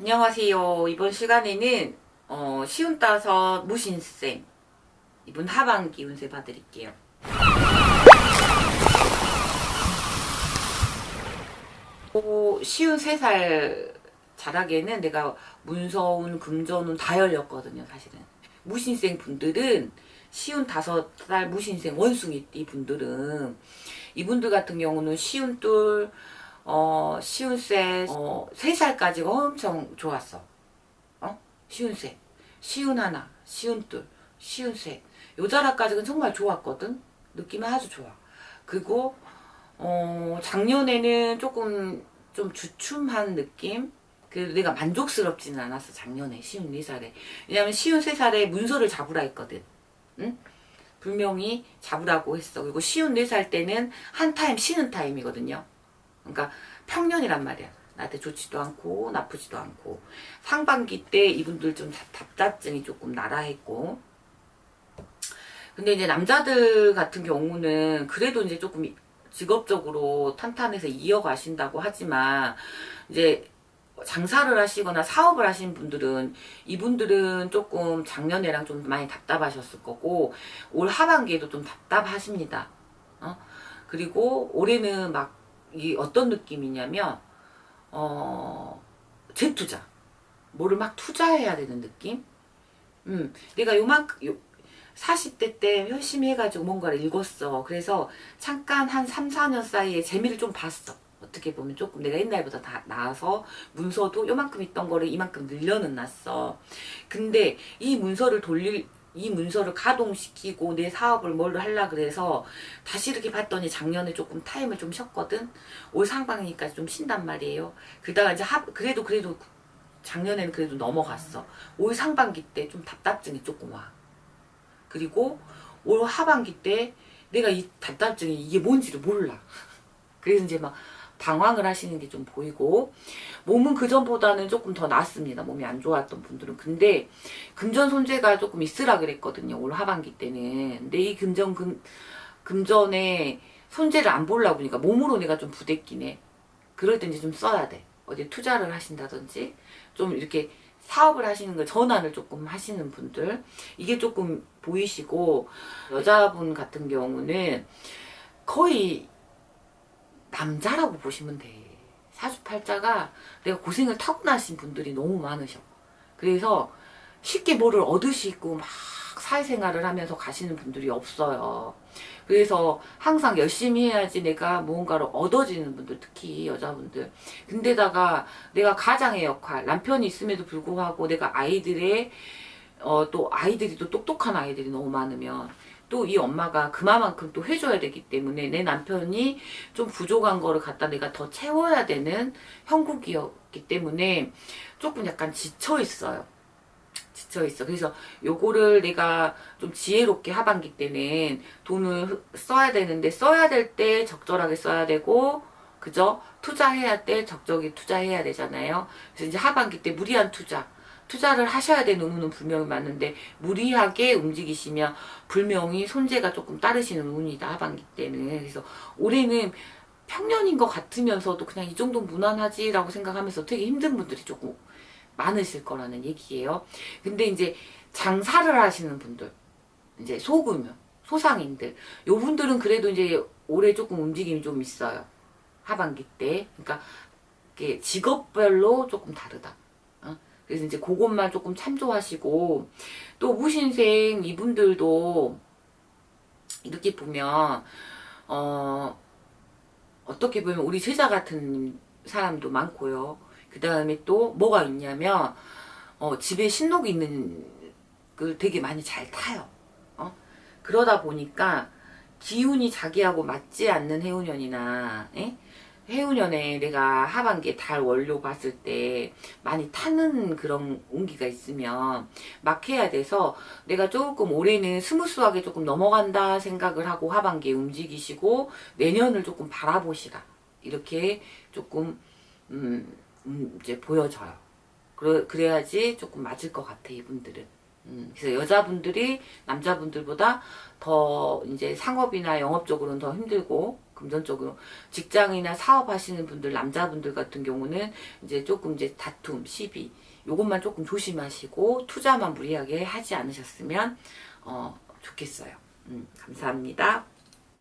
안녕하세요. 이번 시간에는 어, 시운 따서 무신쌤 이분 하반기 운세 봐드릴게요. 오, 시운 3살 자락에는 내가 문서운, 금전운 다 열렸거든요, 사실은. 무신생 분들은 시운 5살 무신생 원숭이띠 분들은 이분들 같은 경우는 시운 둘, 어, 시운 셋, 어, 3살까지가 엄청 좋았어. 어? 시운 셋, 시운 하나, 시운 둘, 시운 셋. 요 자락까지는 정말 좋았거든? 느낌이 아주 좋아. 그리고 어, 작년에는 조금 좀 주춤한 느낌? 그 내가 만족스럽지는 않았어, 작년에. 시운 4살에. 왜냐면 시운 3살에 문서를 잡으라 했거든. 응? 분명히 잡으라고 했어. 그리고 시운 4살 때는 한 타임 쉬는 타임이거든요. 그러니까 평년이란 말이야. 나한테 좋지도 않고 나쁘지도 않고. 상반기 때 이분들 좀 답- 답답증이 조금 나라 했고. 근데 이제 남자들 같은 경우는 그래도 이제 조금 직업적으로 탄탄해서 이어가신다고 하지만 이제 장사를 하시거나 사업을 하시는 분들은 이분들은 조금 작년에랑 좀 많이 답답하셨을 거고 올 하반기에도 좀 답답하십니다. 어? 그리고 올해는 막 이 어떤 느낌이냐면 어 재투자 뭐를 막 투자해야 되는 느낌? 음 내가 요만큼 요, 40대 때 열심히 해가지고 뭔가를 읽었어. 그래서 잠깐 한 3, 4년 사이에 재미를 좀 봤어. 어떻게 보면 조금 내가 옛날보다 다 나아서 문서도 요만큼 있던 거를 이만큼 늘려는 놨어. 근데 이 문서를 돌릴 이 문서를 가동시키고 내 사업을 뭘 하려 그래서 다시 이렇게 봤더니 작년에 조금 타임을 좀 쉬었거든. 올 상반기니까 좀 쉰단 말이에요. 그러다가 이제 하, 그래도 그래도 작년에는 그래도 넘어갔어. 올 상반기 때 좀 답답증이 조금 와. 그리고 올 하반기 때 내가 이 답답증이 이게 뭔지를 몰라. 그래서 이제 막 방황을 하시는 게 좀 보이고 몸은 그전보다는 조금 더 낫습니다. 몸이 안 좋았던 분들은. 근데 금전 손재가 조금 있으라 그랬거든요. 올 하반기 때는. 근데 이 금전 금, 금전에 손재를 안 보려고 보니까 몸으로 내가 좀 부대끼네. 그럴 때 이제 좀 써야 돼. 어디 투자를 하신다든지 좀 이렇게 사업을 하시는 걸 전환을 조금 하시는 분들 이게 조금 보이시고 여자분 같은 경우는 거의 남자라고 보시면 돼. 사주팔자가 내가 고생을 타고나신 분들이 너무 많으셔. 그래서 쉽게 뭐를 얻으시고 막 사회생활을 하면서 가시는 분들이 없어요. 그래서 항상 열심히 해야지 내가 무언가를 얻어지는 분들, 특히 여자분들. 근데다가 내가 가장의 역할, 남편이 있음에도 불구하고 내가 아이들의, 어, 또 아이들이 또 똑똑한 아이들이 너무 많으면 또 이 엄마가 그만큼 또 해줘야 되기 때문에 내 남편이 좀 부족한 거를 갖다 내가 더 채워야 되는 형국이었기 때문에 조금 약간 지쳐 있어요. 지쳐 있어. 그래서 요거를 내가 좀 지혜롭게 하반기 때는 돈을 써야 되는데 써야 될 때 적절하게 써야 되고 그죠? 투자해야 때 적절히 투자해야 되잖아요. 그래서 이제 하반기 때 무리한 투자 투자를 하셔야 되는 운은 분명히 맞는데 무리하게 움직이시면 분명히 손재가 조금 따르시는 운이다 하반기 때는 그래서 올해는 평년인 것 같으면서도 그냥 이 정도 무난하지라고 생각하면서 되게 힘든 분들이 조금 많으실 거라는 얘기예요. 근데 이제 장사를 하시는 분들, 이제 소규모, 소상인들, 요 분들은 그래도 이제 올해 조금 움직임이 좀 있어요. 하반기 때. 그러니까 직업별로 조금 다르다. 어? 그래서 이제 그것만 조금 참조하시고 또 무신생 이분들도 이렇게 보면 어 어떻게 보면 우리 제자 같은 사람도 많고요. 그 다음에 또 뭐가 있냐면 어, 집에 신록이 있는 걸 되게 많이 잘 타요. 어? 그러다 보니까 기운이 자기하고 맞지 않는 해운년이나 에? 해운년에 내가 하반기에 달 원료 봤을 때 많이 타는 그런 온기가 있으면 막 해야 돼서 내가 조금 올해는 스무스하게 조금 넘어간다 생각을 하고 하반기에 움직이시고 내년을 조금 바라보시라 이렇게 조금 음, 음, 이제 보여져요. 그래, 그래야지 조금 맞을 것 같아, 이분들은. 음, 그래서 여자분들이 남자분들보다 더 이제 상업이나 영업적으로는 더 힘들고, 금전적으로 직장이나 사업하시는 분들 남자분들 같은 경우는 이제 조금 이제 다툼, 시비 요것만 조금 조심하시고 투자만 무리하게 하지 않으셨으면 어, 좋겠어요. 음, 감사합니다.